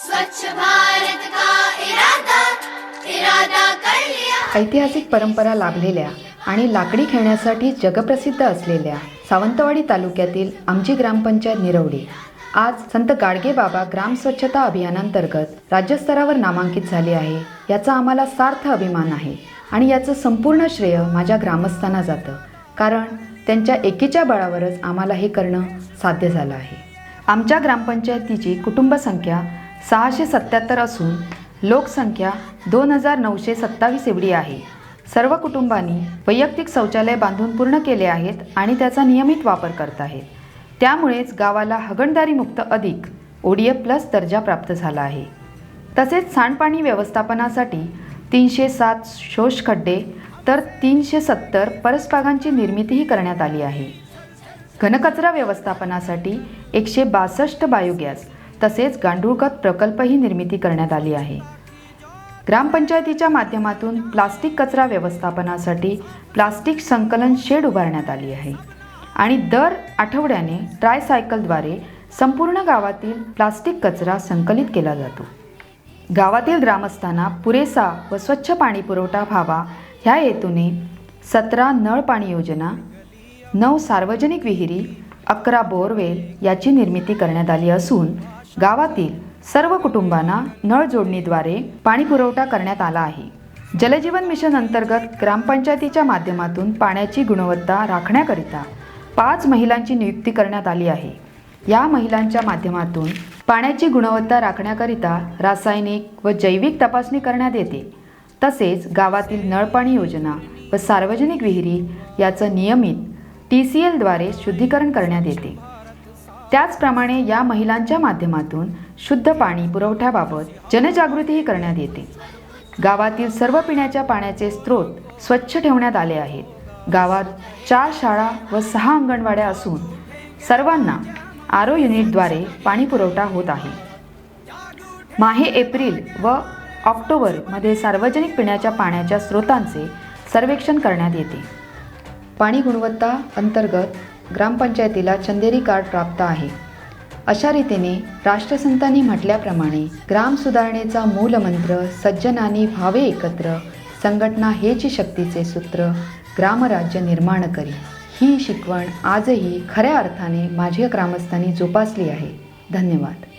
स्वच्छ भारत का इरादा? इरादा कर लिया ऐतिहासिक परंपरा लाभलेल्या आणि लाकडी खेळण्यासाठी जगप्रसिद्ध असलेल्या सावंतवाडी तालुक्यातील आमची ग्रामपंचायत निरवडी. आज संत गाडगे बाबा ग्राम स्वच्छता अभियानांतर्गत राज्यस्तरावर नामांकित झाले आहे. याचा आम्हाला सार्थ अभिमान आहे आणि याचं संपूर्ण श्रेय माझ्या ग्रामस्थांना जातं. कारण त्यांच्या एकीच्या बळावरच आम्हाला हे करणं साध्य झालं आहे. आमच्या ग्रामपंचायतीची कुटुंब संख्या सहाशे सत्याहत्तर असून लोकसंख्या दोन हजार नऊशे सत्तावीस एवढी आहे. सर्व कुटुंबांनी वैयक्तिक शौचालय बांधून पूर्ण केले आहेत आणि त्याचा नियमित वापर करत आहेत. त्यामुळेच गावाला हगणदारीमुक्त अधिक ओडीएफ प्लस दर्जा प्राप्त झाला आहे. तसेच सांडपाणी व्यवस्थापनासाठी तीनशे सात शोष खड्डे तर तीनशे सत्तर परसबागांची निर्मितीही करण्यात आली आहे. घनकचरा व्यवस्थापनासाठी एकशे बासष्ट बायोगॅस तसेच गांडूळखत प्रकल्पही निर्मिती करण्यात आली आहे. ग्रामपंचायतीच्या माध्यमातून प्लास्टिक कचरा व्यवस्थापनासाठी प्लास्टिक संकलन शेड उभारण्यात आली आहे आणि दर आठवड्याने ट्रायसायकलद्वारे संपूर्ण गावातील प्लास्टिक कचरा संकलित केला जातो. गावातील ग्रामस्थांना पुरेसा व स्वच्छ पाणी पुरवठा व्हावा ह्या हेतूने सतरा नळ पाणी योजना नऊ सार्वजनिक विहिरी अकरा बोरवेल याची निर्मिती करण्यात आली असून गावातील सर्व कुटुंबांना नळ जोडणीद्वारे पाणी पुरवठा करण्यात आला आहे. जलजीवन मिशन अंतर्गत ग्रामपंचायतीच्या माध्यमातून पाण्याची गुणवत्ता राखण्याकरिता पाच महिलांची नियुक्ती करण्यात आली आहे. या महिलांच्या माध्यमातून पाण्याची गुणवत्ता राखण्याकरिता रासायनिक व जैविक तपासणी करण्यात येते. तसेच गावातील नळपाणी योजना व सार्वजनिक विहिरी याचं नियमित टी सी एलद्वारे शुद्धीकरण करण्यात येते. त्याचप्रमाणे या महिलांच्या माध्यमातून शुद्ध पाणी पुरवठ्याबाबत जनजागृतीही करण्यात येते. गावातील सर्व पिण्याच्या पाण्याचे स्रोत स्वच्छ ठेवण्यात आले आहेत. गावात चार शाळा व सहा अंगणवाड्या असून सर्वांना आरो युनिटद्वारे पाणी पुरवठा होत आहे. माहे एप्रिल व ऑक्टोबरमध्ये सार्वजनिक पिण्याच्या पाण्याच्या स्रोतांचे सर्वेक्षण करण्यात येते. पाणी गुणवत्ता अंतर्गत ग्रामपंचायतीला चंदेरी कार्ड प्राप्त आहे. अशा रीतीने राष्ट्रसंतांनी म्हटल्याप्रमाणे ग्राम सुधारणेचा मूलमंत्र सज्जनानी व्हावे एकत्र संघटना हेच शक्तीचे सूत्र ग्रामराज्य निर्माण करी. ही शिकवण आजही खऱ्या अर्थाने माझ्या ग्रामस्थांनी जोपासली आहे. धन्यवाद.